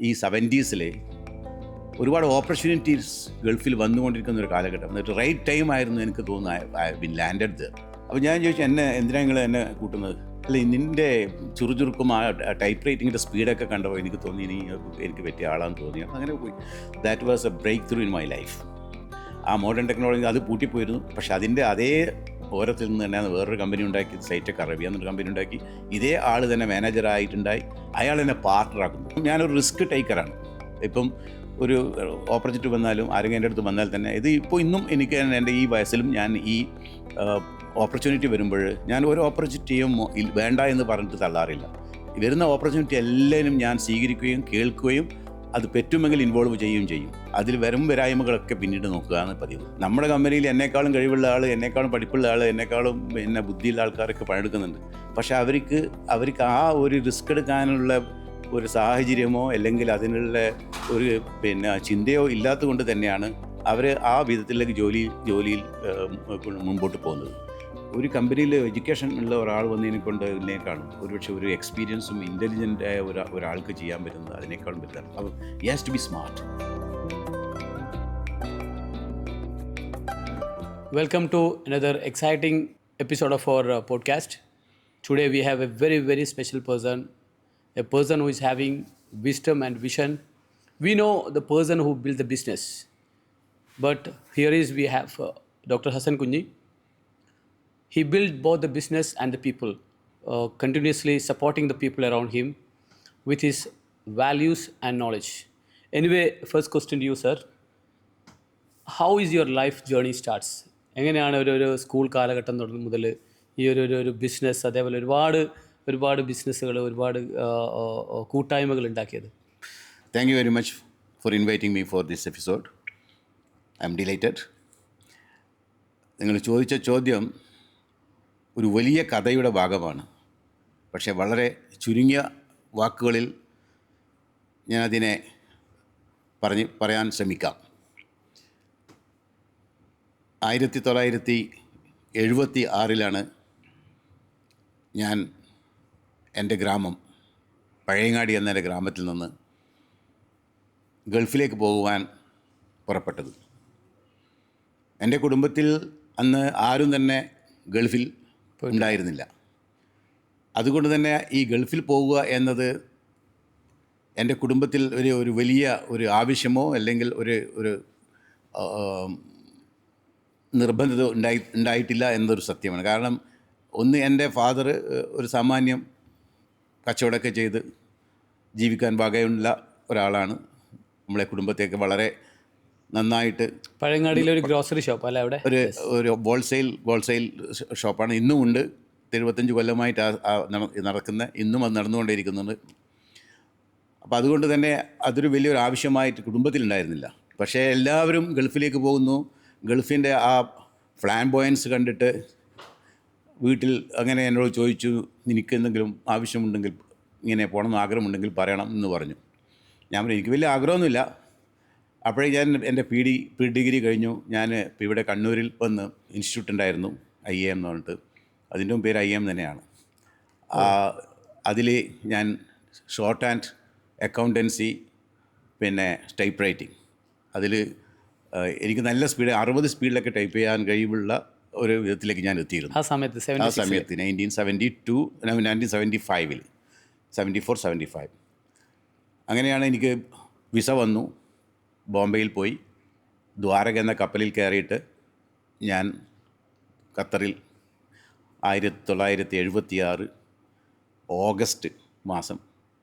ഈ സെവന്റീസിലെ ഒരുപാട് ഓപ്പർച്യൂണിറ്റീസ് ഗൾഫിൽ വന്നുകൊണ്ടിരിക്കുന്ന ഒരു കാലഘട്ടം. എന്നിട്ട് റൈറ്റ് ടൈം ആയിരുന്നു എനിക്ക് തോന്നുന്നു ബിൻ ലാൻഡഡ് ദർ അപ്പോൾ ഞാൻ ചോദിച്ചു എന്നെ എന്തിനാ നിങ്ങൾ എന്നെ കൂട്ടുന്നത്? അല്ല നിന്റെ ചുറുചുറുക്കും ആ ടൈപ്പ് റൈറ്റിങ്ങിന്റെ സ്പീഡൊക്കെ കണ്ടപ്പോൾ എനിക്ക് തോന്നി ഇനി എനിക്ക് പറ്റിയ ആളാന്ന് തോന്നി. അങ്ങനെ പോയി. That was a breakthrough in my life ആ മോഡേൺ ടെക്നോളജി അത് പൂട്ടിപ്പോയിരുന്നു. പക്ഷെ അതിന്റെ അതേ ഓരത്തിൽ നിന്ന് തന്നെ വേറൊരു കമ്പനി ഉണ്ടാക്കി സൈറ്റൊക്കെ അറബിയ എന്നൊരു കമ്പനി ഉണ്ടാക്കി ഇതേ ആൾ തന്നെ മാനേജറായിട്ടുണ്ടായി അയാൾ എന്നെ പാർട്ണറാക്കുന്നു ഞാനൊരു റിസ്ക് ടേക്കറാണ് ഇപ്പം ഒരു ഓപ്പർച്യൂണിറ്റി വന്നാലും ആരെങ്കിലും എന്റെ അടുത്ത് വന്നാൽ തന്നെ ഇത് ഇപ്പോൾ ഇന്നും എനിക്ക് എന്റെ ഈ വയസ്സിലും ഞാൻ ഈ ഓപ്പർച്യൂണിറ്റി വരുമ്പോൾ ഞാൻ ഒരു ഓപ്പർച്യൂണിറ്റിയും വേണ്ട എന്ന് പറഞ്ഞിട്ട് തള്ളാറില്ല. വരുന്ന ഓപ്പർച്യൂണിറ്റി എല്ലാവരും ഞാൻ സ്വീകരിക്കുകയും കേൾക്കുകയും അത് പറ്റുമെങ്കിൽ ഇൻവോൾവ് ചെയ്യുകയും ചെയ്യും. അതിൽ വരും വരായ്മകളൊക്കെ പിന്നീട് നോക്കുകയാണ് പതിവ്. നമ്മുടെ കമ്പനിയിൽ എന്നെക്കാളും കഴിവുള്ള ആൾ എന്നെക്കാളും പഠിപ്പുള്ള ആൾ എന്നെക്കാളും പിന്നെ ബുദ്ധിയുള്ള ആൾക്കാരൊക്കെ പണിയെടുക്കുന്നുണ്ട്. പക്ഷേ അവർക്ക് അവർക്ക് ആ ഒരു റിസ്ക് എടുക്കാനുള്ള ഒരു സാഹചര്യമോ അല്ലെങ്കിൽ അതിനുള്ള ഒരു പിന്നെ ചിന്തയോ ഇല്ലാത്തത് കൊണ്ട് തന്നെയാണ് അവർ ആ വിധത്തിലേക്ക് ജോലി ജോലിയിൽ മുമ്പോട്ട് പോകുന്നത്. ഒരു കമ്പനിയിൽ എഡ്യൂക്കേഷൻ ഉള്ള ഒരാൾ വന്നതിനെ കൊണ്ട് ഇതിനേക്കാളും ഒരുപക്ഷെ ഒരു എക്സ്പീരിയൻസും ഇന്റലിജന്റ് ആയ ഒരു ഒരാൾക്ക് ചെയ്യാൻ പറ്റുന്നത് അതിനേക്കാളും വലുതാണ് അപ്പോൾ has to be smart Welcome to another exciting episode of our uh, podcast. Today we have a very, very special person, a person who is having wisdom and vision. We know the person who built the business, but here is we have uh, Dr. Hassan Kunji. He built both the business and the people, uh, continuously supporting the people around him with his values and knowledge. Anyway, first question to you, sir. How is your life journey starts എങ്ങനെയാണ് ഒരു ഒരു school കാലഘട്ടം തുടങ്ങി മുതൽ ഈ ഒരു ഒരു ഒരു ബിസിനസ് അതേപോലെ ഒരുപാട് ഒരുപാട് ബിസിനസ്സുകൾ ഒരുപാട് കൂട്ടായ്മകൾ ഉണ്ടാക്കിയത്? Thank you very much for inviting me for this episode I'm delighted നിങ്ങൾ ചോദിച്ച ചോദ്യം ഒരു വലിയ കഥയുടെ ഭാഗമാണ്. പക്ഷേ വളരെ ചുരുങ്ങിയ വാക്കുകളിൽ ഞാനതിനെ പറഞ്ഞ് പറയാൻ ശ്രമിക്കാം. ആയിരത്തി തൊള്ളായിരത്തി എഴുപത്തി ആറിലാണ് ഞാൻ എന്റെ ഗ്രാമം പഴയങ്ങാടി എന്ന എന്റെ ഗ്രാമത്തിൽ നിന്ന് ഗൾഫിലേക്ക് പോകുവാൻ പുറപ്പെട്ടത്. എന്റെ കുടുംബത്തിൽ അന്ന് ആരും തന്നെ ഗൾഫിൽ ഉണ്ടായിരുന്നില്ല. അതുകൊണ്ട് തന്നെ ഈ ഗൾഫിൽ പോവുക എന്നത് എന്റെ കുടുംബത്തിൽ ഒരു ഒരു വലിയ ഒരു ആവശ്യമോ അല്ലെങ്കിൽ ഒരു ഒരു നിർബന്ധത ഉണ്ടായി ഉണ്ടായിട്ടില്ല എന്നൊരു സത്യമാണ്. കാരണം ഒന്ന് എന്റെ ഫാദർ ഒരു സാമാന്യം കച്ചവടമൊക്കെ ചെയ്ത് ജീവിക്കാൻ വകയുള്ള ഒരാളാണ്. നമ്മളെ കുടുംബത്തേക്ക് വളരെ നന്നായിട്ട് പഴയങ്ങാടിയിൽ ഒരു ഗ്രോസറി ഷോപ്പ് അല്ല അവിടെ? ഒരു ഒരു ഹോൾസെയിൽ ഹോൾസെയിൽ ഷോപ്പാണ് ഇന്നും ഉണ്ട്. എഴുപത്തഞ്ച് കൊല്ലമായിട്ട് ആ- നടക്കുന്ന ഇന്നും അത് നടന്നുകൊണ്ടേയിരിക്കുന്നുണ്ട്. അപ്പോൾ അതുകൊണ്ട് തന്നെ അതൊരു വലിയൊരു ആവശ്യമായിട്ട് കുടുംബത്തിലുണ്ടായിരുന്നില്ല. പക്ഷേ എല്ലാവരും ഗൾഫിലേക്ക് പോകുന്നു. ഗൾഫിന്റെ ആ ഫ്ലാൻ ബോയൻസ് കണ്ടിട്ട് വീട്ടിൽ അങ്ങനെ എന്നോട് ചോദിച്ചു എനിക്ക് എന്തെങ്കിലും ആവശ്യമുണ്ടെങ്കിൽ ഇങ്ങനെ പോകണമെന്ന് ആഗ്രഹമുണ്ടെങ്കിൽ പറയണം എന്ന് പറഞ്ഞു. ഞാൻ പറഞ്ഞു എനിക്ക് വലിയ ആഗ്രഹമൊന്നുമില്ല. അപ്പോഴേ ഞാൻ എന്റെ പി ഡി പി ഡിഗ്രി കഴിഞ്ഞു. ഞാൻ ഇപ്പോൾ ഇവിടെ കണ്ണൂരിൽ വന്ന് ഇൻസ്റ്റിറ്റ്യൂട്ട് ഉണ്ടായിരുന്നു ഐ എ എം എന്ന് പറഞ്ഞിട്ട്. അതിന്റെ പേര് ഐ എം തന്നെയാണ്. അതിൽ ഞാൻ ഷോർട്ട് ആൻഡ് അക്കൗണ്ടൻസി പിന്നെ ടൈപ്പ് റൈറ്റിംഗ്. അതിൽ എനിക്ക് നല്ല സ്പീഡ് അറുപത് സ്പീഡിലൊക്കെ ടൈപ്പ് ചെയ്യാൻ കഴിവുള്ള ഒരു വിധത്തിലേക്ക് ഞാൻ എത്തിയിരുന്നു. ആ സമയത്ത് ആ സമയത്ത് nineteen seventy two nineteen seventy ഫൈവിൽ സെവന്റി ഫോർ സെവന്റി ഫൈവ്. അങ്ങനെയാണ് എനിക്ക് വിസ വന്നു. ബോംബെയിൽ പോയി. ദ്വാരക എന്ന കപ്പലിൽ കയറിയിട്ട് ഞാൻ ഖത്തറിൽ ആയിരത്തി തൊള്ളായിരത്തി എഴുപത്തി ആറ് ഓഗസ്റ്റ് മാസം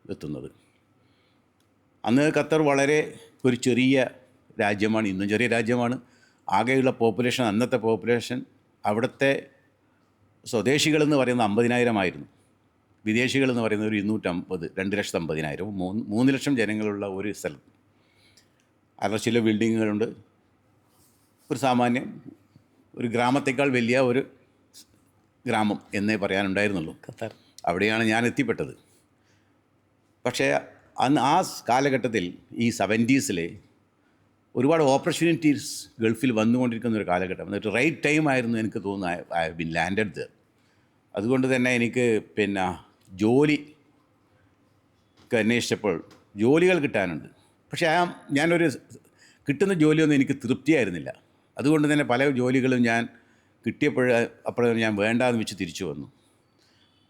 എത്തുന്നത്. അന്ന് ഖത്തർ വളരെ ഒരു ചെറിയ രാജ്യമാണ് ഇന്നും ചെറിയ രാജ്യമാണ്. ആകെയുള്ള പോപ്പുലേഷൻ അന്നത്തെ പോപ്പുലേഷൻ അവിടുത്തെ സ്വദേശികളെന്ന് പറയുന്നത് അമ്പതിനായിരമായിരുന്നു വിദേശികളെന്ന് പറയുന്ന ഒരു ഇരുന്നൂറ്റമ്പത് രണ്ട് ലക്ഷത്തി അമ്പതിനായിരം മൂന്ന് മൂന്ന് ലക്ഷം ജനങ്ങളുള്ള ഒരു സ്ഥലം. അവിടെ ചില ബിൽഡിങ്ങുകളുണ്ട്. ഒരു സാമാന്യം ഒരു ഗ്രാമത്തേക്കാൾ വലിയ ഒരു ഗ്രാമം എന്നേ പറയാനുണ്ടായിരുന്നുള്ളൂ. ഖത്തർ. അവിടെയാണ് ഞാൻ എത്തിപ്പെട്ടത്. പക്ഷേ അന്ന് ആ കാലഘട്ടത്തിൽ ഈ സെവന്റീസിലെ ഒരുപാട് ഓപ്പർച്യൂണിറ്റീസ് ഗൾഫിൽ വന്നുകൊണ്ടിരിക്കുന്ന ഒരു കാലഘട്ടം. എന്നിട്ട് റൈറ്റ് ടൈം ആയിരുന്നു എനിക്ക് തോന്നുന്നു ഐ ബിൻ ലാൻഡഡ് ദർ അതുകൊണ്ട് തന്നെ എനിക്ക് പിന്നെ ജോലി അന്വേഷിച്ചപ്പോൾ ജോലികൾ കിട്ടാനുണ്ട്. പക്ഷേ ആ ഞാനൊരു കിട്ടുന്ന ജോലിയൊന്നും എനിക്ക് തൃപ്തിയായിരുന്നില്ല. അതുകൊണ്ട് തന്നെ പല ജോലികളും ഞാൻ കിട്ടിയപ്പോൾ അപ്പോഴും ഞാൻ വേണ്ടാന്ന് വെച്ച് തിരിച്ചു വന്നു.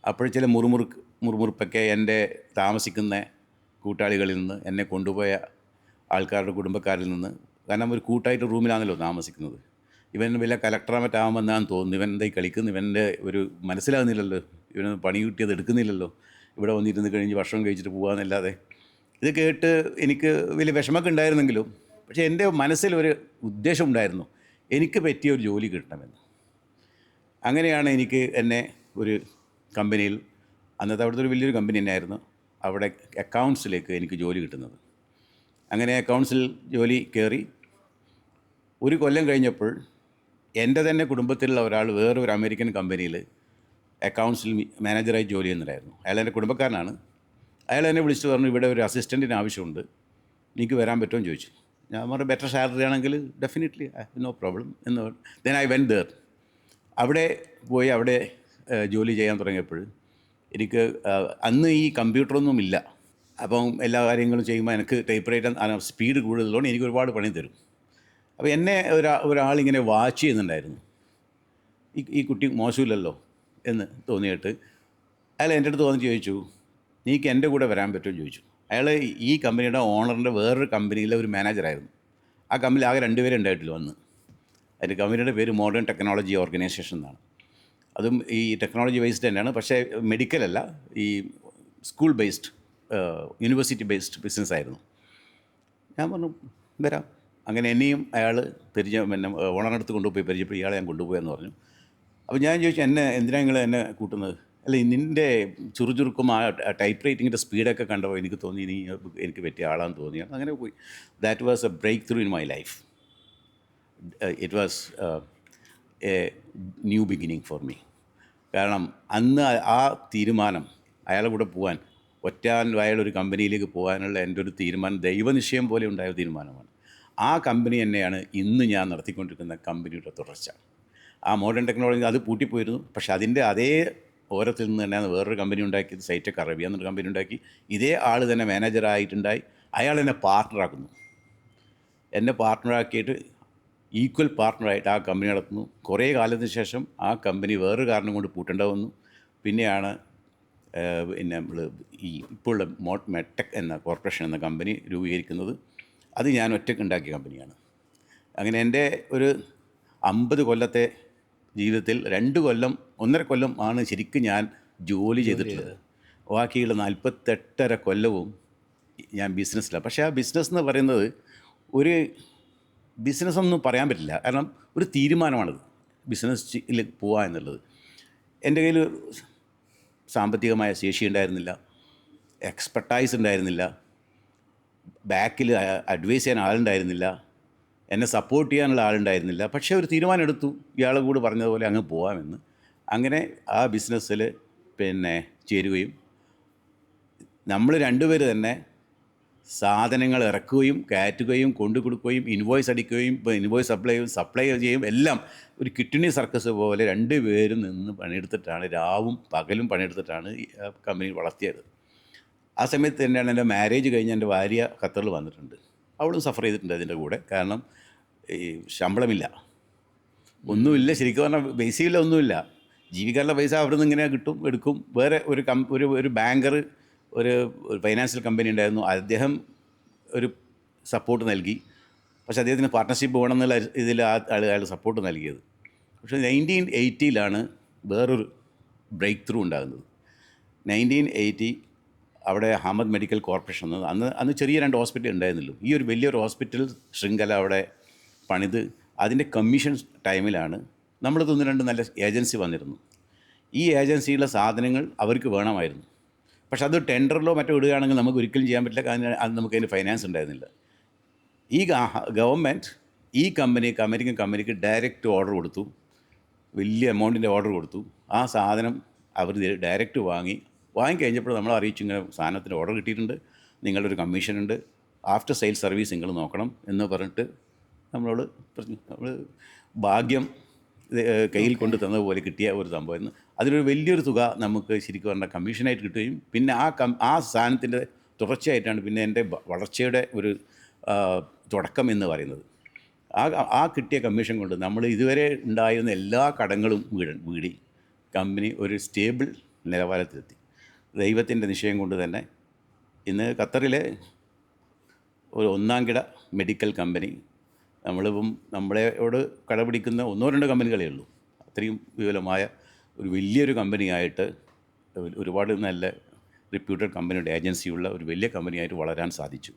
അപ്പോൾ ചില മുറുമുറുക്ക് മുറുമുറുപ്പൊക്കെ എന്റെ താമസിക്കുന്ന കൂട്ടാളികളിൽ നിന്ന് എന്നെ കൊണ്ടുപോയ ആൾക്കാരുടെ കുടുംബക്കാരിൽ നിന്ന് കാരണം ഒരു കൂട്ടായിട്ട് റൂമിലാണല്ലോ താമസിക്കുന്നത്. ഇവൻ വല്ല കലക്ടറോ മറ്റാകുമെന്നാണ് തോന്നുന്നു. ഇവൻ എന്തായി കളിക്കുന്നു? ഇവന്റെ ഒരു മനസ്സിലാകുന്നില്ലല്ലോ. ഇവനൊന്നും പണി കിട്ടിയത് എടുക്കുന്നില്ലല്ലോ. ഇവിടെ വന്നിരുന്ന് കഴിഞ്ഞ് ഭക്ഷണം കഴിച്ചിട്ട് പോകാമെന്നല്ലാതെ ഇത് കേട്ട് എനിക്ക് വലിയ വിഷമമൊക്കെ ഉണ്ടായിരുന്നെങ്കിലും പക്ഷേ എന്റെ മനസ്സിലൊരു ഉദ്ദേശം ഉണ്ടായിരുന്നു എനിക്ക് പറ്റിയ ഒരു ജോലി കിട്ടണമെന്ന്. അങ്ങനെയാണ് എനിക്ക് എന്നെ ഒരു കമ്പനിയിൽ അന്നത്തെ അവിടുത്തെ ഒരു വലിയൊരു കമ്പനി തന്നെയായിരുന്നു അവിടെ അക്കൗണ്ട്സിലേക്ക് എനിക്ക് ജോലി കിട്ടുന്നത്. അങ്ങനെ അക്കൗണ്ട്സിൽ ജോലി കയറി ഒരു കൊല്ലം കഴിഞ്ഞപ്പോൾ എന്റെ തന്നെ കുടുംബത്തിലുള്ള ഒരാൾ വേറൊരു അമേരിക്കൻ കമ്പനിയിൽ അക്കൗണ്ട്സിൽ മാനേജറായി ജോലി ചെയ്യുന്നുണ്ടായിരുന്നു. അയാൾ എന്റെ കുടുംബക്കാരനാണ്. അയാൾ എന്നെ വിളിച്ചു പറഞ്ഞു ഇവിടെ ഒരു അസിസ്റ്റന്റിന് ആവശ്യമുണ്ട്. എനിക്ക് വരാൻ പറ്റുമോ? എന്ന് ചോദിച്ചു. ഞാൻ പറഞ്ഞു ബെറ്റർ സാലറി ആണെങ്കിൽ ഡെഫിനറ്റ്ലി നോ പ്രോബ്ലം എന്ന് ദെൻ ഐ വെൻ ദർ അവിടെ പോയി അവിടെ ജോലി ചെയ്യാൻ തുടങ്ങിയപ്പോൾ എനിക്ക് അന്ന് ഈ കമ്പ്യൂട്ടറൊന്നും ഇല്ല. അപ്പം എല്ലാ കാര്യങ്ങളും ചെയ്യുമ്പോൾ എനിക്ക് ടൈപ്പ് റൈറ്റർ സ്പീഡ് കൂടുതലുള്ളതുകൊണ്ട് എനിക്ക് ഒരുപാട് പണി തരും. അപ്പോൾ എന്നെ ഒരാ ഒരാളിങ്ങനെ വാച്ച് ചെയ്യുന്നുണ്ടായിരുന്നു. ഈ ഈ കുട്ടി മോശമില്ലല്ലോ എന്ന് തോന്നിയിട്ട് അയാൾ എന്റെ അടുത്ത് വന്ന് ചോദിച്ചു നീക്ക് എന്റെ കൂടെ വരാൻ പറ്റുമോ? ചോദിച്ചു. അയാൾ ഈ കമ്പനിയുടെ ഓണറിന്റെ വേറൊരു കമ്പനിയിലെ ഒരു മാനേജറായിരുന്നു ആ കമ്പനിയിൽ ആകെ രണ്ടുപേരെ ഉണ്ടായിട്ടില്ല വന്ന്. അതിന്റെ കമ്പനിയുടെ പേര് മോഡേൺ ടെക്നോളജി ഓർഗനൈസേഷൻ എന്നാണ്. അതും ഈ ടെക്നോളജി ബേസ്ഡ് തന്നെയാണ്. പക്ഷേ മെഡിക്കലല്ല ഈ school based university based business ആയിരുന്നു. ഞാൻ പറഞ്ഞു വരാം. അങ്ങനെ എന്നെയും അയാൾ പരിചയം പിന്നെ ഓണറിനടുത്ത് കൊണ്ടുപോയി പരിചയപ്പെട്ട് ഇയാളെ ഞാൻ കൊണ്ടുപോയെന്ന് പറഞ്ഞു. അപ്പോൾ ഞാൻ ചോദിച്ചു എന്നെ എന്തിനാ നിങ്ങൾ എന്നെ കൂട്ടുന്നത്? അല്ല നിന്റെ ചുറുചുറുക്കും ആ ടൈപ്പ് റൈറ്റിങ്ങിന്റെ സ്പീഡൊക്കെ കണ്ടപ്പോൾ എനിക്ക് തോന്നി ഇനി എനിക്ക് പറ്റിയ ആളാന്ന് തോന്നി. അങ്ങനെ പോയി. That was a breakthrough in my life it was a new beginning for me കാരണം അന്ന് ആ- തീരുമാനം അയാളെ കൂടെ പോകാൻ ഒറ്റാൻ കമ്പനിയിലേക്ക് പോകാനുള്ള എന്റെ ഒരു തീരുമാനം ദൈവനിശ്ചയം പോലെ ഉണ്ടായ തീരുമാനമാണ്. ആ കമ്പനി തന്നെയാണ് ഇന്ന് ഞാൻ നടത്തിക്കൊണ്ടിരിക്കുന്ന കമ്പനിയുടെ തുടർച്ച. ആ മോഡേൺ ടെക്നോളജി അത് പൂട്ടിപ്പോയിരുന്നു. പക്ഷെ അതിന്റെ അതേ ഓരത്തിൽ നിന്ന് തന്നെ വേറൊരു കമ്പനി ഉണ്ടാക്കിയത് സൈറ്റക് അറബിയ എന്നൊരു കമ്പനി ഉണ്ടാക്കി. ഇതേ ആൾ തന്നെ മാനേജറായിട്ടുണ്ടായി അയാൾ എന്നെ പാർട്ട്ണറാക്കുന്നു എന്നെ പാർട്ട്ണറാക്കിയിട്ട് ഈക്വൽ പാർട്ട്ണറായിട്ട് ആ കമ്പനി നടത്തുന്നു. കുറേ കാലത്തിന് ശേഷം ആ കമ്പനി വേറൊരു കാരണം കൊണ്ട് പൂട്ടേണ്ട വന്നു പിന്നെയാണ് പിന്നെ നമ്മൾ ഈ ഇപ്പോഴുള്ള മോട്ട് മെടെക് എന്ന കോർപ്പറേഷൻ എന്ന കമ്പനി രൂപീകരിക്കുന്നത്. അത് ഞാൻ ഒറ്റയ്ക്ക് ഉണ്ടാക്കിയ കമ്പനിയാണ് അങ്ങനെ എന്റെ ഒരു അമ്പത് കൊല്ലത്തെ ജീവിതത്തിൽ രണ്ട് കൊല്ലം ഒന്നര കൊല്ലം ആണ് ശരിക്കും ഞാൻ ജോലി ചെയ്തിട്ടുള്ളത്. ബാക്കിയുള്ള നാൽപ്പത്തെട്ടര കൊല്ലവും ഞാൻ ബിസിനസ്സിലാണ്. പക്ഷേ ആ ബിസിനസ് എന്ന് പറയുന്നത് ഒരു ബിസിനസ്സൊന്നും പറയാൻ പറ്റില്ല. കാരണം ഒരു തീരുമാനമാണത് ബിസിനസ്സിൽ പോവുക എന്നുള്ളത്. എന്റെ കയ്യിൽ സാമ്പത്തികമായ ശേഷി ഉണ്ടായിരുന്നില്ല. എക്സ്പെർട്ടൈസ് ഉണ്ടായിരുന്നില്ല. ബാക്കിൽ അഡ്വൈസ് ചെയ്യാൻ ആളുണ്ടായിരുന്നില്ല. എന്നെ സപ്പോർട്ട് ചെയ്യാനുള്ള ആളുണ്ടായിരുന്നില്ല. പക്ഷേ ഒരു തീരുമാനം എടുത്തു ഇയാളെ കൂടെ പറഞ്ഞതുപോലെ അങ്ങ് പോകാമെന്ന് അങ്ങനെ ആ ബിസിനസ്സിൽ പിന്നെ ചേരുകയും നമ്മൾ രണ്ടുപേർ തന്നെ സാധനങ്ങൾ ഇറക്കുകയും കയറ്റുകയും കൊണ്ടു കൊടുക്കുകയും ഇൻവോയ്സ് അടിക്കുകയും ഇൻവോയ്സ് സപ്ലൈ ചെയ്യും സപ്ലൈ ചെയ്യും എല്ലാം ഒരു കിഡ്നി സർക്കസ് പോലെ രണ്ട് പേരും നിന്ന് പണിയെടുത്തിട്ടാണ് രാവും പകലും പണിയെടുത്തിട്ടാണ് കമ്പനി വളർത്തിയത്. ആ സമയത്ത് തന്നെയാണ് എന്റെ മാരേജ് കഴിഞ്ഞ് എന്റെ ഭാര്യ ഖത്തറിൽ വന്നിട്ടുണ്ട്. അവളും സഫർ ചെയ്തിട്ടുണ്ട് അതിന്റെ കൂടെ. കാരണം ഈ ശമ്പളമില്ല. ഒന്നുമില്ല ശരിക്കും പറഞ്ഞാൽ ബേസിക്കില്ല ഒന്നുമില്ല. ജീവിക്കാനുള്ള പൈസ അവിടെ നിന്ന് ഇങ്ങനെ കിട്ടും എടുക്കും. വേറെ ഒരു കം ഒരു ഒരു ബാങ്കർ ഒരു ഫൈനാൻഷ്യൽ കമ്പനി ഉണ്ടായിരുന്നു. അദ്ദേഹം ഒരു സപ്പോർട്ട് നൽകി. പക്ഷേ അദ്ദേഹത്തിന് പാർട്ട്ണർഷിപ്പ് വേണമെന്നുള്ള ഇതിൽ ആ അയാൾ സപ്പോർട്ട് നൽകിയത്. പക്ഷേ നയന്റീൻ എയ്റ്റിയിലാണ് വേറൊരു ബ്രേക്ക് ത്രൂ ഉണ്ടാകുന്നത്. നയന്റീൻ എയ്റ്റി അവിടെ അഹമ്മദ് മെഡിക്കൽ കോർപ്പറേഷൻ അന്ന് അന്ന് ചെറിയ രണ്ട് ഹോസ്പിറ്റൽ ഉണ്ടായിരുന്നുള്ളൂ. ഈ ഒരു വലിയൊരു ഹോസ്പിറ്റൽ ശൃംഖല അവിടെ പണിത് അതിന്റെ കമ്മീഷൻ ടൈമിലാണ് നമ്മളത് ഒന്ന് രണ്ട് നല്ല ഏജൻസി വന്നിരുന്നു. ഈ ഏജൻസിയിലെ സാധനങ്ങൾ അവർക്ക് വേണമായിരുന്നു. പക്ഷെ അത് ടെൻഡറിലോ മറ്റോ ഇടുകയാണെങ്കിൽ നമുക്ക് ഒരിക്കലും ചെയ്യാൻ പറ്റില്ല. കാരണം അത് നമുക്ക് അതിന് ഫൈനാൻസ് ഉണ്ടായിരുന്നില്ല. ഈ ഗവൺമെന്റ് ഈ കമ്പനിക്ക് അമേരിക്കൻ കമ്പനിക്ക് ഡയറക്റ്റ് ഓർഡർ കൊടുത്തു. വലിയ എമൗണ്ടിന്റെ ഓർഡർ കൊടുത്തു. ആ സാധനം അവർ ഡയറക്റ്റ് വാങ്ങി. വാങ്ങിക്കഴിഞ്ഞപ്പോൾ നമ്മൾ അറിയിച്ചു ഇങ്ങനെ സാധനത്തിന് ഓർഡർ കിട്ടിയിട്ടുണ്ട് നിങ്ങളുടെ ഒരു കമ്മീഷൻ ഉണ്ട് ആഫ്റ്റർ സെയിൽ സർവീസ് നിങ്ങൾ നോക്കണം എന്ന് പറഞ്ഞിട്ട് നമ്മളോട് നമ്മൾ ഭാഗ്യം കയ്യിൽ കൊണ്ട് തന്നതുപോലെ കിട്ടിയ ഒരു സംഭവമായിരുന്നു. അതിനൊരു വലിയൊരു തുക നമുക്ക് ശരിക്കും പറഞ്ഞാൽ കമ്മീഷനായിട്ട് കിട്ടുകയും പിന്നെ ആ കം ആ സാധനത്തിന്റെ തുടർച്ചയായിട്ടാണ് പിന്നെ എന്റെ വളർച്ചയുടെ ഒരു തുടക്കം എന്ന് പറയുന്നത്. ആ ആ കിട്ടിയ കമ്മീഷൻ കൊണ്ട് നമ്മൾ ഇതുവരെ ഉണ്ടായിരുന്ന എല്ലാ കടങ്ങളും വീട് വീടി. കമ്പനി ഒരു സ്റ്റേബിൾ നിലവാരത്തിലെത്തി. ദൈവത്തിന്റെ നിശ്ചയം കൊണ്ട് തന്നെ ഇന്ന് ഖത്തറിലെ ഒരു ഒന്നാം കിട മെഡിക്കൽ കമ്പനി നമ്മളിപ്പം നമ്മളെയോട് കടപിടിക്കുന്ന ഒന്നോ രണ്ടോ കമ്പനികളേ ഉള്ളൂ. അത്രയും വിപുലമായ ഒരു വലിയൊരു കമ്പനിയായിട്ട് ഒരുപാട് നല്ല റിപ്യൂട്ടഡ് കമ്പനിയുടെ ഏജൻസിയുള്ള ഒരു വലിയ കമ്പനിയായിട്ട് വളരാൻ സാധിച്ചു.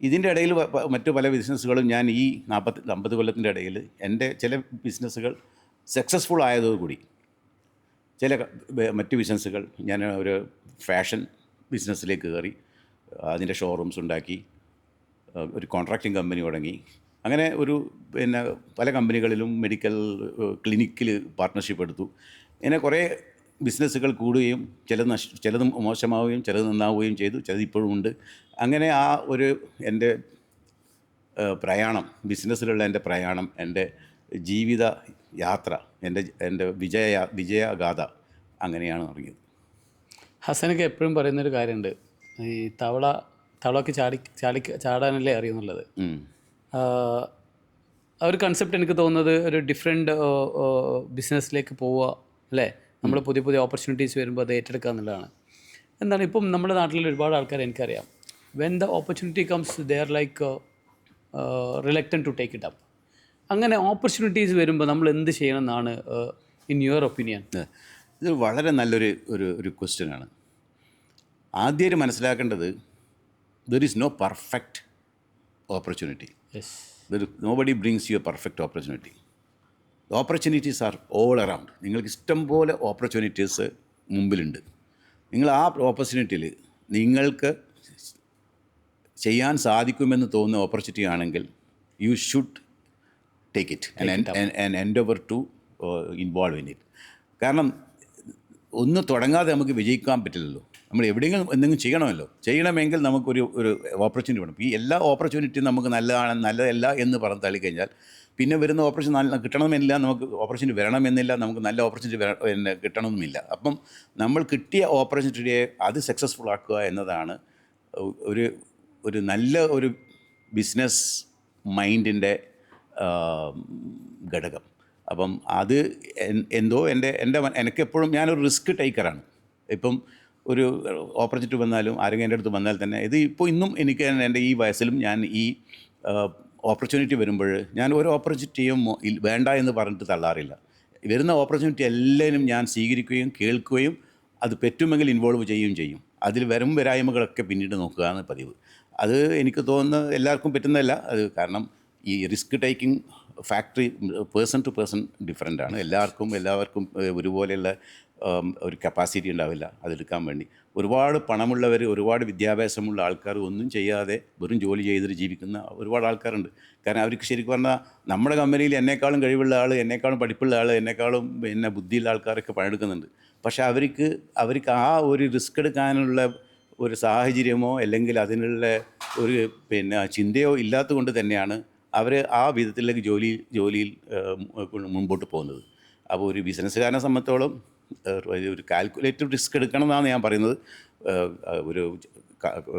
ഇതിന്റെ ഇടയിൽ മറ്റു പല ബിസിനസ്സുകളും ഞാൻ ഈ നാൽപ്പത്തി അമ്പത് കൊല്ലത്തിന്റെ ഇടയിൽ എന്റെ ചില ബിസിനസ്സുകൾ സക്സസ്ഫുൾ ആയതോടുകൂടി ചില മറ്റ് ബിസിനസ്സുകൾ. ഞാൻ ഒരു ഫാഷൻ ബിസിനസ്സിലേക്ക് കയറി അതിന്റെ ഷോറൂംസ് ഉണ്ടാക്കി ഒരു കോൺട്രാക്റ്റിംഗ് കമ്പനി തുടങ്ങി. അങ്ങനെ ഒരു പിന്നെ പല കമ്പനികളിലും മെഡിക്കൽ ക്ലിനിക്കിൽ പാർട്ട്ണർഷിപ്പ് എടുത്തു. ഇങ്ങനെ കുറേ ബിസിനസ്സുകൾ കൂടുകയും ചില നശ് ചിലത് മോശമാവുകയും ചിലത് നന്നാവുകയും ചെയ്തു ചിലത് ഇപ്പോഴും ഉണ്ട്. അങ്ങനെ ആ ഒരു എന്റെ പ്രയാണം ബിസിനസ്സിലുള്ള എന്റെ പ്രയാണം എന്റെ ജീവിത യാത്ര എന്റെ എന്റെ വിജയ വിജയഗാഥ അങ്ങനെയാണ് തുടങ്ങിയത്. ഹസനൊക്കെ എപ്പോഴും പറയുന്നൊരു കാര്യമുണ്ട്. ഈ തവള തവളക്ക് ചാടി ചാടി ചാടാനല്ലേ അറിയുന്നുള്ളത്. ആ ഒരു കൺസെപ്റ്റ് എനിക്ക് തോന്നുന്നത് ഒരു ഡിഫറെന്റ് ബിസിനസ്സിലേക്ക് പോവുക അല്ലേ? നമ്മൾ പുതിയ പുതിയ ഓപ്പർച്യൂണിറ്റീസ് വരുമ്പോൾ അത് ഏറ്റെടുക്കുക എന്നുള്ളതാണ്. എന്താണ് ഇപ്പം നമ്മുടെ നാട്ടിൽ ഒരുപാട് ആൾക്കാർ എനിക്കറിയാം. When the opportunity comes they are like reluctant to take it up അങ്ങനെ ഓപ്പർച്യൂണിറ്റീസ് വരുമ്പോൾ നമ്മൾ എന്ത് ചെയ്യണം എന്നാണ് ഇൻ യുവർ ഒപ്പീനിയൻ ഇത് വളരെ നല്ലൊരു ഒരു ഒരു ക്വസ്റ്റ്യനാണ് ആദ്യം മനസ്സിലാക്കേണ്ടത് there is no perfect opportunity there nobody brings you a perfect opportunity opportunities are all around നിങ്ങൾക്ക് ഇഷ്ടം പോലെ ഓപ്പർച്യൂണിറ്റീസ് മുമ്പിലുണ്ട്. നിങ്ങൾ ആ ഓപ്പർച്യൂണിറ്റിയിൽ നിങ്ങൾക്ക് ചെയ്യാൻ സാധിക്കുമെന്ന് തോന്നുന്ന ഓപ്പർച്യൂണിറ്റി ആണെങ്കിൽ you should take it and endeavour to involve in it കാരണം ഒന്ന് തുടങ്ങാതെ നമുക്ക് വിജയിക്കാൻ പറ്റില്ലല്ലോ. നമ്മൾ എവിടെയെങ്കിലും എന്തെങ്കിലും ചെയ്യണമല്ലോ. ചെയ്യണമെങ്കിൽ നമുക്കൊരു ഒരു ഓപ്പർച്യൂണിറ്റി വേണം. ഈ എല്ലാ ഓപ്പർച്യൂണിറ്റിയും നമുക്ക് നല്ലതാണ് നല്ലതല്ല എന്ന് പറഞ്ഞ് തള്ളിക്കഴിഞ്ഞാൽ പിന്നെ വരുന്ന ഓപ്പർച്യൂണിറ്റി നല്ല കിട്ടണമെന്നില്ല നമുക്ക് ഓപ്പർച്യൂണിറ്റി വരണമെന്നില്ല നമുക്ക് നല്ല ഓപ്പർച്യൂണിറ്റി വര കിട്ടണമെന്നില്ല. അപ്പം നമ്മൾ കിട്ടിയ ഓപ്പർച്യൂണിറ്റിയെ അത് സക്സസ്ഫുൾ ആക്കുക എന്നതാണ് ഒരു ഒരു നല്ല ഒരു ബിസിനസ് മൈൻഡിന്റെ ഘടകം. അപ്പം അത് എന്തോ എന്റെ എന്റെ എനിക്കെപ്പോഴും ഞാനൊരു റിസ്ക് ടേക്കറാണ്. ഇപ്പം ഒരു ഓപ്പർച്യൂണിറ്റി വന്നാലും ആരെങ്കിലും എന്റെ അടുത്ത് വന്നാൽ തന്നെ ഇത് ഇപ്പോൾ ഇന്നും എനിക്ക് എന്റെ ഈ വയസ്സിലും ഞാൻ ഈ ഓപ്പർച്യൂണിറ്റി വരുമ്പോൾ ഞാൻ ഒരു ഓപ്പർച്യൂണിറ്റിയും വേണ്ട എന്ന് പറഞ്ഞിട്ട് തള്ളാറില്ല. വരുന്ന ഓപ്പർച്യൂണിറ്റി എല്ലാവരും ഞാൻ സ്വീകരിക്കുകയും കേൾക്കുകയും അത് പറ്റുമെങ്കിൽ ഇൻവോൾവ് ചെയ്യുകയും ചെയ്യും. അതിൽ വരും വരായ്മകളൊക്കെ പിന്നീട് നോക്കുകയാണ് പതിവ്. അത് എനിക്ക് തോന്നുന്നത് എല്ലാവർക്കും പറ്റുന്നതല്ല. അത് കാരണം ഈ risk taking factor person to person different ആണ് എല്ലാവർക്കും എല്ലാവർക്കും ഒരുപോലെയുള്ള ഒരു കപ്പാസിറ്റി ഉണ്ടാവില്ല അതെടുക്കാൻ വേണ്ടി. ഒരുപാട് പണമുള്ളവർ ഒരുപാട് വിദ്യാഭ്യാസമുള്ള ആൾക്കാർ ഒന്നും ചെയ്യാതെ വെറും ജോലി ചെയ്തിട്ട് ജീവിക്കുന്ന ഒരുപാട് ആൾക്കാരുണ്ട്. കാരണം അവർക്ക് ശരിക്കും പറഞ്ഞാൽ നമ്മുടെ കമ്പനിയിൽ എന്നെക്കാളും കഴിവുള്ള ആൾ എന്നെക്കാളും പഠിപ്പുള്ള ആൾ എന്നെക്കാളും പിന്നെ ബുദ്ധിയുള്ള ആൾക്കാരൊക്കെ പണിയെടുക്കുന്നുണ്ട്. പക്ഷേ അവർക്ക് അവർക്ക് ആ ഒരു റിസ്ക് എടുക്കാനുള്ള ഒരു സാഹചര്യമോ അല്ലെങ്കിൽ അതിനുള്ള ഒരു പിന്നെ ചിന്തയോ ഇല്ലാത്തത് കൊണ്ട് തന്നെയാണ് അവർ ആ വിധത്തിലേക്ക് ജോലി ജോലിയിൽ മുമ്പോട്ട് പോകുന്നത്. അപ്പോൾ ഒരു ബിസിനസ്സുകാരനെ സംബന്ധിച്ചോളം ഒരു കാൽക്കുലേറ്റഡ് റിസ്ക് എടുക്കണം എന്നാണ് ഞാൻ പറയുന്നത്. ഒരു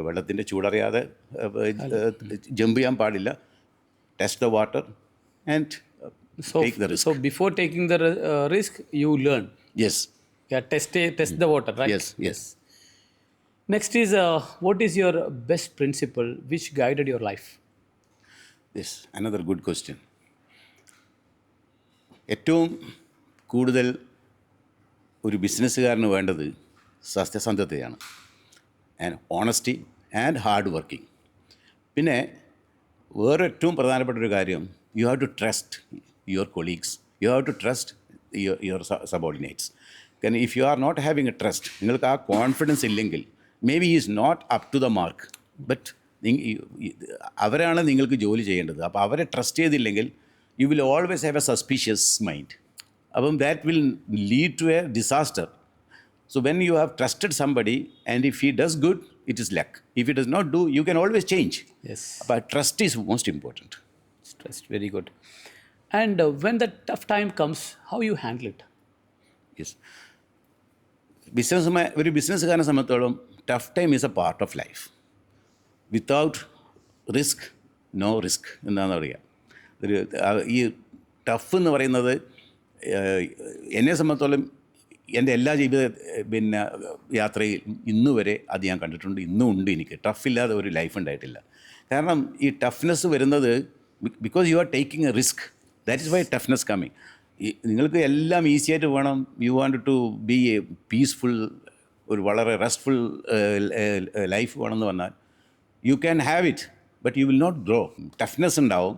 വെള്ളത്തിന്റെ ചൂടറിയാതെ ജമ്പ് ചെയ്യാൻ പാടില്ല. Test the water and so take the risk so before taking the risk you learn. Yes test test the right? Yes yes Next is what is your best principle which guided your life? Yes another good question ഏറ്റവും കൂടുതൽ ഒരു ബിസിനസ്സുകാരന് വേണ്ടത് സത്യസന്ധതയാണ് and honesty and hard working പിന്നെ വേറെ ഏറ്റവും പ്രധാനപ്പെട്ട ഒരു കാര്യം you have to trust your colleagues you have to trust your your subordinates കാരണം if you are not having a trust നിങ്ങൾക്ക് ആ കോൺഫിഡൻസ് ഇല്ലെങ്കിൽ maybe is not up to the mark but അവരാണ് നിങ്ങൾക്ക് ജോലി ചെയ്യേണ്ടത് അപ്പോൾ അവരെ ട്രസ്റ്റ് ചെയ്തില്ലെങ്കിൽ you will always have a suspicious mind അപ്പം that will lead to a disaster So when you have trusted somebody, and if he does good, it is luck. If he does not do, you can always change. Yes, But trust is most important. stress, very good. And uh, when the tough time comes, how you handle it? Yes. Business ഒരു ബിസിനസ്സുകാരനെ സംബന്ധിച്ചോളം tough time is a part of life without risk no risk എന്നാണ് പറയുക. ഒരു ഈ tough എന്ന് പറയുന്നത് എന്നെ സംബന്ധിച്ചോളം എന്റെ എല്ലാ ജീവിത പിന്നെ യാത്രയിൽ ഇന്നു വരെ അത് ഞാൻ കണ്ടിട്ടുണ്ട്. ഇന്നും ഉണ്ട് എനിക്ക്. ടഫില്ലാതെ ഒരു ലൈഫ് ഉണ്ടായിട്ടില്ല. കാരണം ഈ ടഫ്നെസ് വരുന്നത് because you are taking a risk that is why toughness coming നിങ്ങൾക്ക് എല്ലാം ഈസി ആയിട്ട് വേണം you want to be a peaceful ഒരു വളരെ റെസ്റ്റ്ഫുൾ ലൈഫ് വേണമെന്ന് പറഞ്ഞാൽ you can have it but you will not grow toughness ഉണ്ടാവും.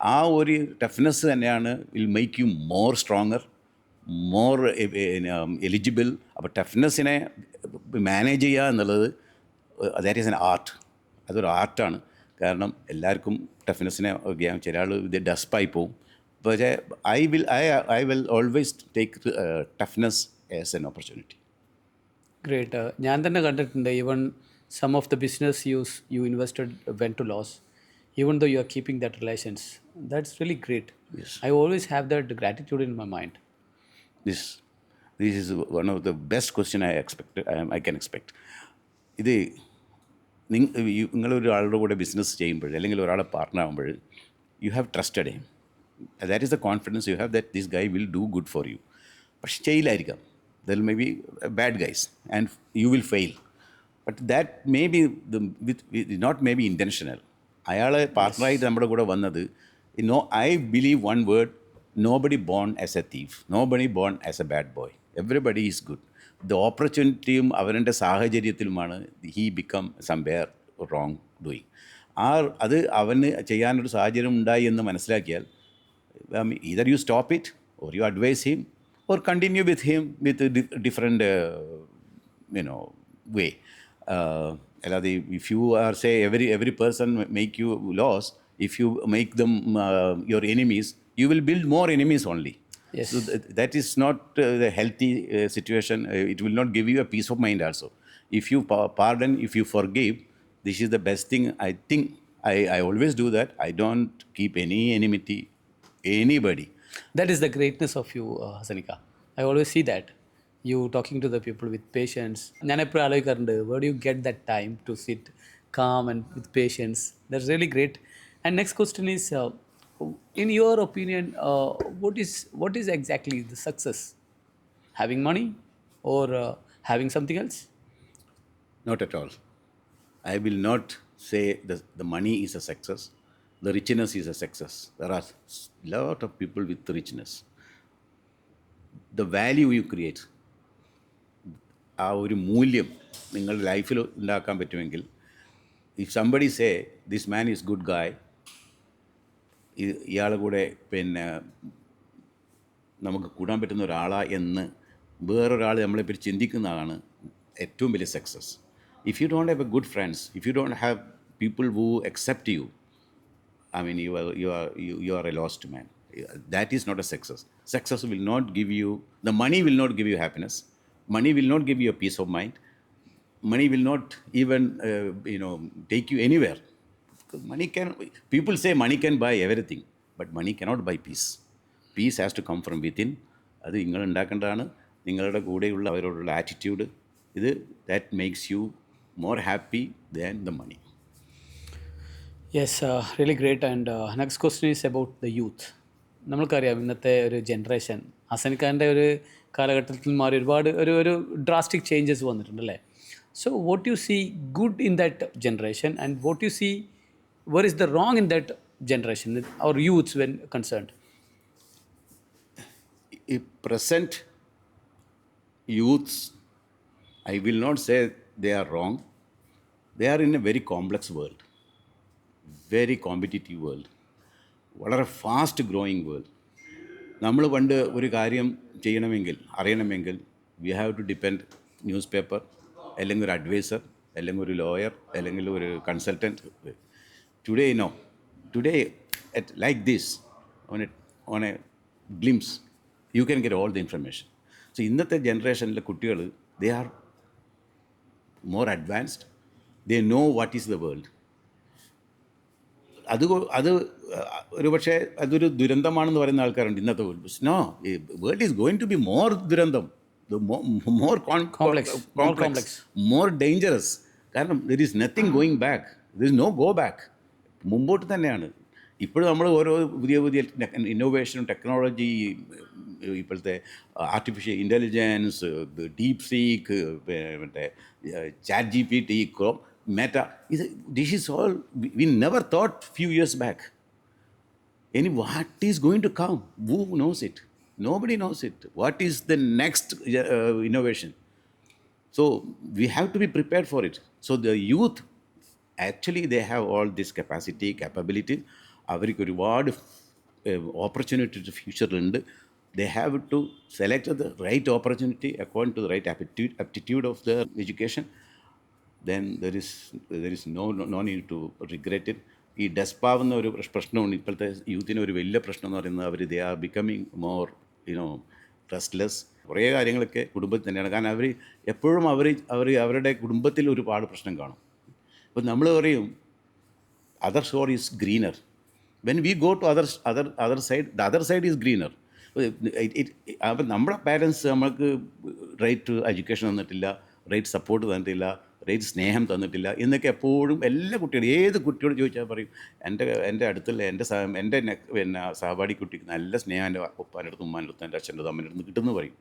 ആ ഒരു ടഫ്നെസ് തന്നെയാണ് will make you more stronger more eligible അപ്പോൾ ടഫ്നെസ്സിനെ മാനേജ് ചെയ്യുക എന്നുള്ളത് ദാറ്റ് ഈസ് എൻ ആർട്ട് അതൊരു ആർട്ടാണ് കാരണം എല്ലാവർക്കും ടഫ്നെസ്സിനെ ചില ആൾ ഇത് ഡസ്പായി പോവും. പക്ഷേ I will I I will always take toughness as an opportunity great ഞാൻ തന്നെ കണ്ടിട്ടുണ്ട് even Some of the business use you invested went to loss even though you are keeping that relations that's really great Yes. I always have that gratitude in my mind this this is one of the best question I expect I can expect ഇത് നിങ്ങൾ ഒരാളുടെ കൂടെ business ചെയ്യുമ്പോൾ അല്ലെങ്കിൽ ഒരാളെ partner ആകുമ്പോൾ you have trusted him that is the confidence you have that this guy will do good for you പക്ഷെ ചെയ്യില്ലായിരിക്കാം there may be bad guys and you will fail but that maybe with not maybe intentional അയാളെ പാർട്ട്ണറായിട്ട് നമ്മുടെ കൂടെ വന്നത് no I believe one word nobody born as a thief nobody born as a bad boy everybody is good the ഓപ്പർച്യൂണിറ്റിയും അവരുടെ സാഹചര്യത്തിലുമാണ് he become somewhere wrong doing ആ അത് അവന് ചെയ്യാനൊരു സാഹചര്യം ഉണ്ടായി എന്ന് മനസ്സിലാക്കിയാൽ either you stop it or you advise him or continue with him with a di- different Uh, அதாவது if you are say every every person make you loss if you make them uh, your enemies, you will build more enemies only. Yes. So th- that is not uh, the healthy uh, situation. Uh, it will not give you a peace of mind also. If you pa- pardon, if you forgive, this is the best thing. I think I, I always do that. I don't keep any enmity, anybody. That is the greatness of you, uh, Hasanika. I always see that you talking to the people with patience. Nanaipura Aloykarundu, where do you get that time to sit calm and with patience? That's really great. And next question is, uh, in your opinion, uh, what is what is exactly the success? Having money or uh, having something else? Not at all. I will not say the, the money is a success. The richness is a success. There are a lot of people with richness. The value you create, ആ ഒരു മൂല്യം നിങ്ങളുടെ ലൈഫിൽ ഉണ്ടാക്കാൻ പറ്റുമെങ്കിൽ if somebody say this man is good guy ഇയാളെ കൂടെ പിന്നെ നമുക്ക് കൂടാൻ പറ്റുന്ന ഒരാളാ എന്ന് വേറൊരാൾ നമ്മളെപ്പറ്റി ചിന്തിക്കുന്നതാണ് ഏറ്റവും വലിയ success if you don't have a good friends if you don't have people who accept you I mean, you are you are you, you are a lost man. That is not a success. Success will not give you the money will not give you happiness. Money will not give you a peace of mind. Money will not even uh, you know take you anywhere. Because money can people say money can buy everything, but money cannot buy peace. Peace has to come from within. അത് നിങ്ങൾ ഉണ്ടാക്കേണ്ടതാണ് നിങ്ങളുടെ കൂടെയുള്ള അവരോടുള്ള attitude ഇത് that makes you more happy than the money yes really great and next question is about the youth നമ്മൾക്കറിയാം ഇന്നത്തെ ഒരു generation Hasan ഖാൻ്റെ ഒരു കാലഘട്ടത്തിൽ മാറി ഒരുപാട് ഒരു ഒരു ഡ്രാസ്റ്റിക് ചേഞ്ചസ് വന്നിട്ടുണ്ട് അല്ലേ so what you see good in that generation and what you see where is the wrong in that generation our youths when concerned ഈ present youths I will not say they are wrong they are in a very complex world very competitive world വളരെ fast growing world നമ്മൾ പണ്ട് ഒരു കാര്യം ചെയ്യണമെങ്കിൽ അറിയണമെങ്കിൽ we have to depend newspaper അല്ലെങ്കിൽ ഒരു അഡ്വൈസർ അല്ലെങ്കിൽ ഒരു ലോയർ അല്ലെങ്കിൽ ഒരു consultant today no today at like this on a on a glimpse you can get all the information so ഇന്നത്തെ ജനറേഷനിലെ കുട്ടികൾ they are more advanced they know what is the world അത് അത് ഒരു പക്ഷേ അതൊരു ദുരന്തമാണെന്ന് പറയുന്ന ആൾക്കാരുണ്ട് ഇന്നത്തെ world no world is going to be more ദുരന്തം. More complex complex. More dangerous കാരണം there is nothing going back there is no go back മുമ്പോട്ട് തന്നെയാണ്. ഇപ്പോഴും നമ്മൾ ഓരോ പുതിയ പുതിയ ഇന്നോവേഷനും ടെക്നോളജി ഇപ്പോഴത്തെ ആർട്ടിഫിഷ്യൽ ഇന്റലിജൻസ് ഡീപ് സീക്ക് മറ്റേ chat G P T Chrome Meta ഇത് this is all we never thought few years back ഇനി what is going to come who knows it nobody knows it what is the next innovation So we have to be prepared for it. So the youth, actually, they have all this capacity, capability. അവർക്ക് ഒരുപാട് opportunity ഫ്യൂച്ചറിലുണ്ട് they have to select the right opportunity according to the right aptitude aptitude of the education then there is there is no no need to regret it ഈ ഡെസ്പാവുന്ന ഒരു പ്രശ്നമാണ് ഇപ്പോഴത്തെ യൂത്തിന് ഒരു വലിയ പ്രശ്നം എന്ന് പറയുന്നത് അവർ they are becoming more you know restless കുറേ കാര്യങ്ങളൊക്കെ കുടുംബത്തിൽ തന്നെയാണ്. കാരണം അവർ എപ്പോഴും അവർ അവർ അവരുടെ കുടുംബത്തിൽ ഒരുപാട് പ്രശ്നം കാണും. അപ്പോൾ നമ്മൾ പറയും other shore is greener when we go to other other other side the other side is greener അപ്പം നമ്മുടെ പാരൻസ് നമ്മൾക്ക് റൈറ്റ് എഡ്യൂക്കേഷൻ തന്നിട്ടില്ല റൈറ്റ് സപ്പോർട്ട് തന്നിട്ടില്ല. റൈറ്റ് സ്നേഹം തന്നിട്ടില്ല. എന്നൊക്കെ എപ്പോഴും എല്ലാ കുട്ടികളും ഏത് കുട്ടിയോട് ചോദിച്ചാൽ പറയും എന്റെ എന്റെ അടുത്തുള്ള എന്റെ സഹ എന്റെ പിന്നെ സഹപാഠി കുട്ടിക്ക് നല്ല സ്നേഹം എന്റെ ഉപ്പാന്റെ അടുത്ത് ഉമ്മാന്റെ അടുത്ത് എന്റെ അച്ഛന്റെ അമ്മേന്റെ അടുത്ത് കിട്ടുന്നു പറയും.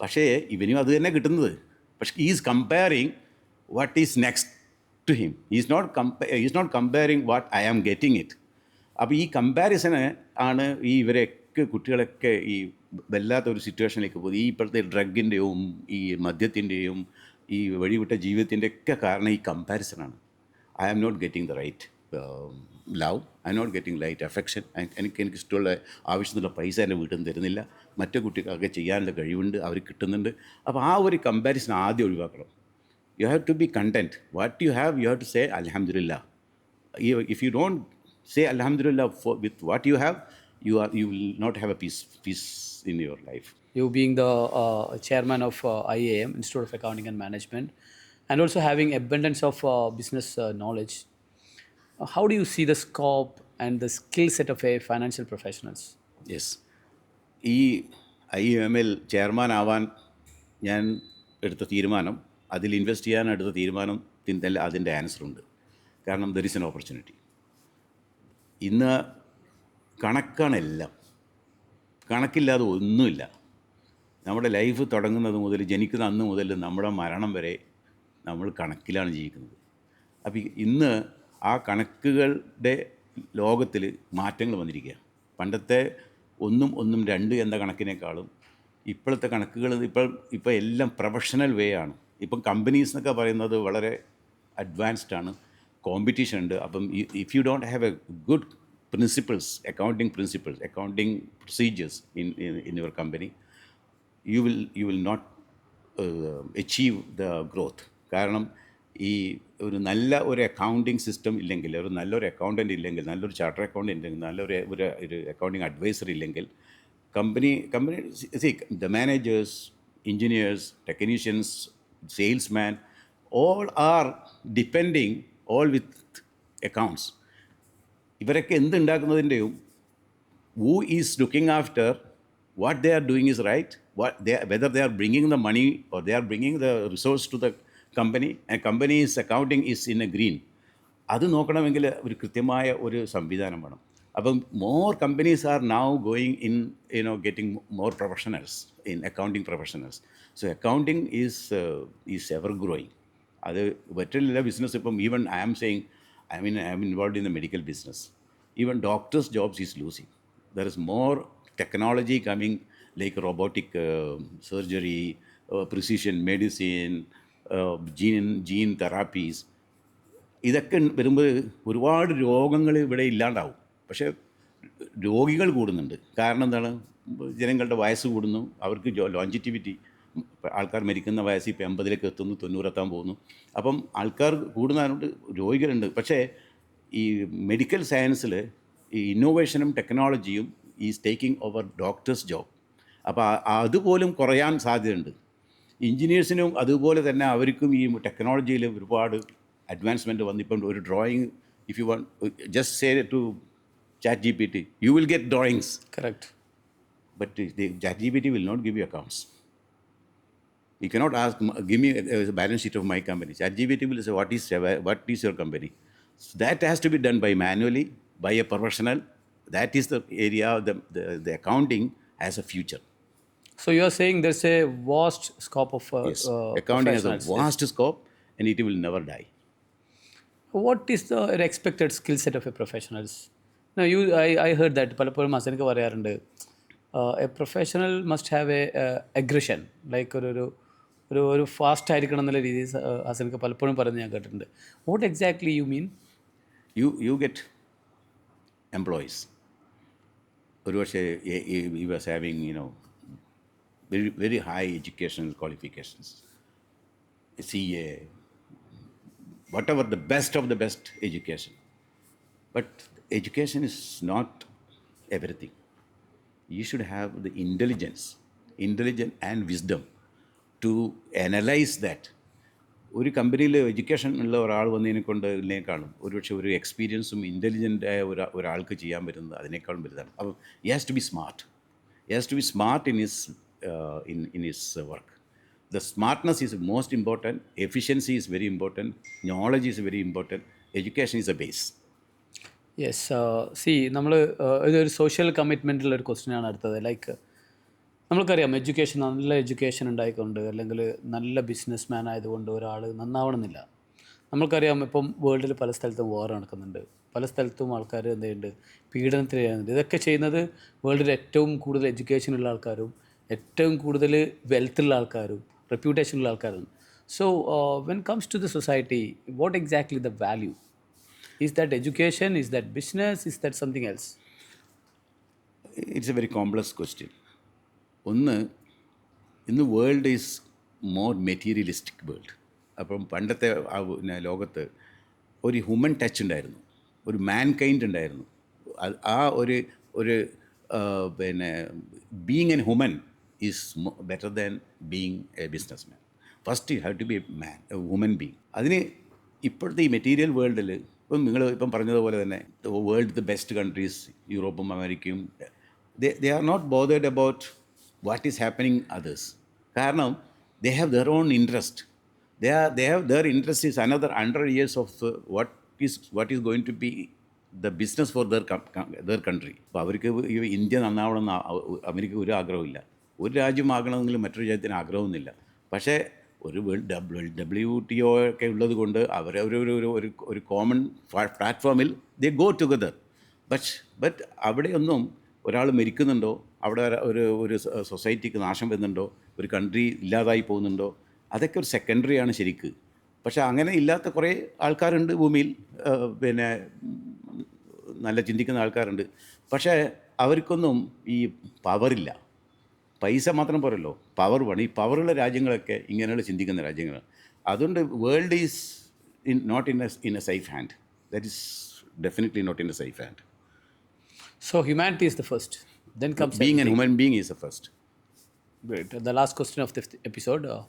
പക്ഷേ ഇവനും അത് തന്നെ കിട്ടുന്നത്. പക്ഷേ is comparing what is next to him is not കമ്പ is not comparing what I am getting it അപ്പോൾ ഈ കമ്പാരിസണ് ആണ് ഈ ഇവരെയൊക്കെ കുട്ടികളൊക്കെ ഈ വല്ലാത്ത ഒരു സിറ്റുവേഷനിലേക്ക് പോയി ഈ ഇപ്പോഴത്തെ ഡ്രഗിന്റെയും ഈ മദ്യത്തിന്റെയും ഈ വഴിവിട്ട ജീവിതത്തിന്റെ ഒക്കെ കാരണം ഈ കമ്പാരിസണാണ് I am not getting the right love I not getting light affection എനിക്ക് എനിക്ക് ഇഷ്ടമുള്ള ആവശ്യത്തിനുള്ള പൈസ എന്റെ വീട്ടിൽ നിന്ന് തരുന്നില്ല. മറ്റു കുട്ടികൾക്കൊക്കെ ചെയ്യാനുള്ള കഴിവുണ്ട് അവർ കിട്ടുന്നുണ്ട്. അപ്പോൾ ആ ഒരു കമ്പാരിസൺ ആദ്യം ഒഴിവാക്കണം. You have to be content what you have you have to say അലഹമ്മദില്ല if you don't say for, with what you have you are you will not have a peace peace in your life. You being the uh, chairman of uh, IAM, Institute of Accounting and Management, and also having abundance of uh, business uh, knowledge, uh, how do you see the scope and the skill set of a financial professionals? Yes ഈ I M L chairman ആവാൻ ഞാൻ എടുത്ത തീരുമാനം അതിൽ invest ചെയ്യാൻ എടുത്ത തീരുമാനം തിന്തല്ല അതിന്റെ ആൻസറുണ്ട് കാരണം ദർ ഇസ് എൻ ഓപ്പർച്യൂണിറ്റി ഇന്ന് കണക്കാണ് എല്ലാം കണക്കില്ലാതെ ഒന്നുമില്ല നമ്മുടെ ലൈഫ് തുടങ്ങുന്നത് മുതൽ ജനിക്കുന്ന അന്ന് മുതൽ നമ്മുടെ മരണം വരെ നമ്മൾ കണക്കിലാണ് ജീവിക്കുന്നത്. അപ്പോൾ ഇന്ന് ആ കണക്കുകളുടെ ലോകത്തിൽ മാറ്റങ്ങൾ വന്നിരിക്കുക പണ്ടത്തെ ഒന്നും ഒന്നും രണ്ട് എന്ന കണക്കിനേക്കാളും ഇപ്പോഴത്തെ കണക്കുകൾ ഇപ്പോൾ ഇപ്പോൾ എല്ലാം പ്രൊഫഷണൽ വേ ആണ്. ഇപ്പം കമ്പനീസ് എന്നൊക്കെ പറയുന്നത് വളരെ അഡ്വാൻസ്ഡ് ആണ്. കോമ്പറ്റീഷൻ ഉണ്ട്. അപ്പം if you don't have a good principles accounting principles accounting procedures in in your company you will you will not achieve the growth കാരണം ഈ ഒരു നല്ല ഒരു അക്കൗണ്ടിങ് സിസ്റ്റം ഇല്ലെങ്കിൽ ഒരു നല്ലൊരു അക്കൗണ്ടന്റ് ഇല്ലെങ്കിൽ നല്ലൊരു ചാർട്ടർ അക്കൗണ്ട് ഇല്ലെങ്കിൽ നല്ലൊരു ഒരു ഒരു അക്കൗണ്ടിങ് അഡ്വൈസർ ഇല്ലെങ്കിൽ company company see the managers engineers technicians salesman all are depending all with accounts ഇവരൊക്കെ എന്തുണ്ടാക്കുന്നതിന്റെയും who is looking after what they are doing is right, what they are, whether they are bringing the money or they are bringing the resource to the company, and company is accounting is in a green. അത് നോക്കണമെങ്കിൽ ഒരു കൃത്യമായ ഒരു സംവിധാനം വേണം അപ്പം more companies are now going in you know getting more professionals in accounting professionals so accounting is is ever growing അത് മറ്റുള്ള ബിസിനസ് ഇപ്പം even I am saying I mean I'm involve in the medical business even doctors' jobs is losing. There is more technology coming, like uh, surgery, uh, medicine, uh, gene gene therapies. ഇതൊക്കെ വരുമ്പോൾ ഒരുപാട് രോഗങ്ങൾ ഇവിടെ ഇല്ലാണ്ടാവും. പക്ഷേ രോഗികൾ കൂടുന്നുണ്ട്. കാരണം എന്താണ്? ജനങ്ങളുടെ വയസ്സ് കൂടുന്നു. അവർക്ക് ലോഞ്ചിറ്റിവിറ്റി ആൾക്കാർ മരിക്കുന്ന വയസ്സ് ഇപ്പോൾ എൺപതിലേക്ക് എത്തുന്നു തൊണ്ണൂറെത്താൻ പോകുന്നു. അപ്പം ആൾക്കാർ കൂടുന്നതുകൊണ്ട് രോഗികളുണ്ട്. പക്ഷേ ഈ മെഡിക്കൽ സയൻസിൽ ഈ ഇന്നോവേഷനും ടെക്നോളജിയും Is taking over doctors job അപ്പോൾ അതുപോലും കുറയാൻ സാധ്യതയുണ്ട് എഞ്ചിനീയേഴ്സിനും അതുപോലെ തന്നെ അവർക്കും ഈ ടെക്നോളജിയിൽ ഒരുപാട് അഡ്വാൻസ്മെൻറ്റ് വന്നിപ്പം ഒരു drawing if you want just say to chat G P T you will get drawings Correct. but the ChatGPT will not give you accounts. You cannot ask, give me a, a balance sheet of my company. ChatGPT will say, what is, what is your company? So that has to be done by manually, by a professional. That is the area, the, the, the accounting has a future. So you are saying there's a vast scope of uh, Yes. uh, accounting has a professionals. vast scope and it will never die. What is the expected skill set of a professionals? No, you, I, I heard that പലപ്പോഴും അസനക്ക് പറയാറുണ്ട് a professional must have a aggression like ഒരു ഒരു ഒരു ഒരു fast ആയിരിക്കണം എന്നുള്ള രീതിയിൽ ഹസനക്ക് പലപ്പോഴും പറയുന്നത് ഞാൻ കേട്ടിട്ടുണ്ട് what exactly you mean You, you get employees. ഒരു പക്ഷേ he was having, you know, very, very high educational qualifications. CA, whatever the best of the best education. But education is not everything. You should have the intelligence, intelligence and wisdom to analyze that. ഒരു കമ്പനിയിൽ education ഉള്ള ഒരാൾ വന്നതിനെ കൊണ്ട് ഇതിനേക്കാളും ഒരുപക്ഷെ ഒരു എക്സ്പീരിയൻസും ഇന്റലിജന്റായ ഒരു ഒരാൾക്ക് ചെയ്യാൻ പറ്റുന്നത് അതിനേക്കാളും വലുതാണ്. അപ്പം he has to be smart he has to be smart in his in in his work the smartness is most important. Efficiency is very important. Knowledge is very important. Education is a base. Yes see നമ്മൾ ഇതൊരു social കമ്മിറ്റ്മെന്റുള്ള ഒരു ക്വസ്റ്റ്യനാണ് അടുത്തത്. Like നമ്മൾക്കറിയാം education നല്ല education ഉണ്ടായിക്കൊണ്ട് അല്ലെങ്കിൽ നല്ല business man ആയതുകൊണ്ട് ഒരാൾ നന്നാവണമെന്നില്ല. നമ്മൾക്കറിയാം ഇപ്പം വേൾഡിൽ പല സ്ഥലത്തും വാർ നടക്കുന്നുണ്ട്. പല സ്ഥലത്തും ആൾക്കാർ എന്ത് ചെയ്യുന്നുണ്ട്? പീഡനത്തിന് ചെയ്യുന്നുണ്ട് ഇതൊക്കെ ചെയ്യുന്നത് വേൾഡിൽ ഏറ്റവും കൂടുതൽ എഡ്യൂക്കേഷൻ ഉള്ള ആൾക്കാരും ഏറ്റവും കൂടുതൽ വെൽത്ത് ഉള്ള ആൾക്കാരും റെപ്യൂട്ടേഷൻ ഉള്ള ആൾക്കാരും so when comes to the society what exactly the value is that education is that business is that something else it's a very complex question ഒന്ന് ഇന്ന് world is more materialistic world അപ്പം പണ്ടത്തെ ആ പിന്നെ ലോകത്ത് ഒരു ഹ്യൂമൻ ടച്ച് ഉണ്ടായിരുന്നു. ഒരു മാൻ കൈൻഡ് ഉണ്ടായിരുന്നു ആ ഒരു ഒരു പിന്നെ being an human is better than being a business man first you have to be a man a woman being അതിന് ഇപ്പോഴത്തെ ഈ മെറ്റീരിയൽ വേൾഡിൽ ഇപ്പം നിങ്ങൾ ഇപ്പം പറഞ്ഞതുപോലെ തന്നെ വേൾഡ് ദ ബെസ്റ്റ് കൺട്രീസ് യൂറോപ്പും അമേരിക്കയും they are not bothered about what is happening others കാരണം they have their own interest they are they have their interest is another hundred years of what is what is going to be the business for their their country അപ്പോൾ അവർക്ക് ഈ India നന്നാവണമെന്ന് ആ- America ഒരു ആഗ്രഹമില്ല ഒരു രാജ്യം ആകണമെങ്കിലും മറ്റൊരു രാജ്യത്തിന് ആഗ്രഹമൊന്നുമില്ല പക്ഷേ ഒരു world W W T O ഒക്കെ ഉള്ളത് കൊണ്ട് അവർ ഒരു ഒരു ഒരു ഒരു ഒരു കോമൺ പ്ലാറ്റ്ഫോമിൽ they go together but but അവിടെയൊന്നും ഒരാൾ മരിക്കുന്നുണ്ടോ? അവിടെ ഒരു- ഒരു സൊസൈറ്റിക്ക് നാശം വരുന്നുണ്ടോ? ഒരു കൺട്രി ഇല്ലാതായി പോകുന്നുണ്ടോ? അതൊക്കെ ഒരു സെക്കൻഡറിയാണ് ശരിക്ക്. പക്ഷെ അങ്ങനെ ഇല്ലാത്ത കുറേ ആൾക്കാരുണ്ട് ഭൂമിയിൽ. പിന്നെ നല്ല ചിന്തിക്കുന്ന ആൾക്കാരുണ്ട്. പക്ഷേ അവർക്കൊന്നും ഈ പവറില്ല. പൈസ മാത്രം പോരല്ലോ. പവർ വേണം. ഈ പവറുള്ള രാജ്യങ്ങളൊക്കെ ഇങ്ങനെയുള്ള ചിന്തിക്കുന്ന രാജ്യങ്ങളാണ് അതുകൊണ്ട് world is in not in a in a safe hand. That is definitely not in a safe hand. So humanity is the first. Then comes being a human being is the first. Great. The last question of the episode. Uh,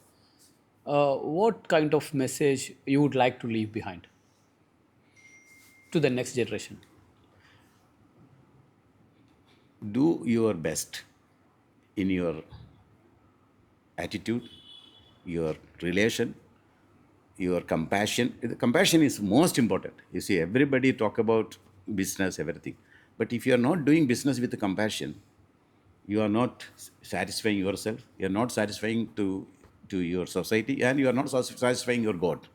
uh, what kind of message you would like to leave behind to the next generation? Do your best in your attitude, your relation, your compassion. The compassion is most important. You see, everybody talk about business, everything but if you are not doing business with compassion, you are not satisfying yourself, you are not satisfying to, to your society, and you are not satisfying your God.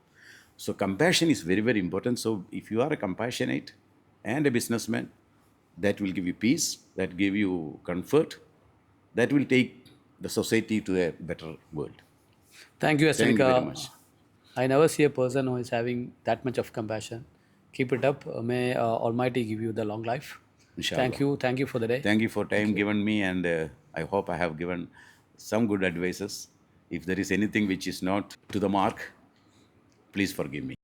So compassion is very, very important. So if you are a compassionate and a businessman, that will give you peace, that give you comfort, that will take the society to a better world. Thank you, Thank you very much. I never see a person who is having that much of compassion. Keep it up. May uh, Almighty give you the long life. Inshallah. Thank you. Thank you for the day. Thank you for time given me, and uh, I hope I have given some good advices. If there is anything which is not to the mark, please forgive me.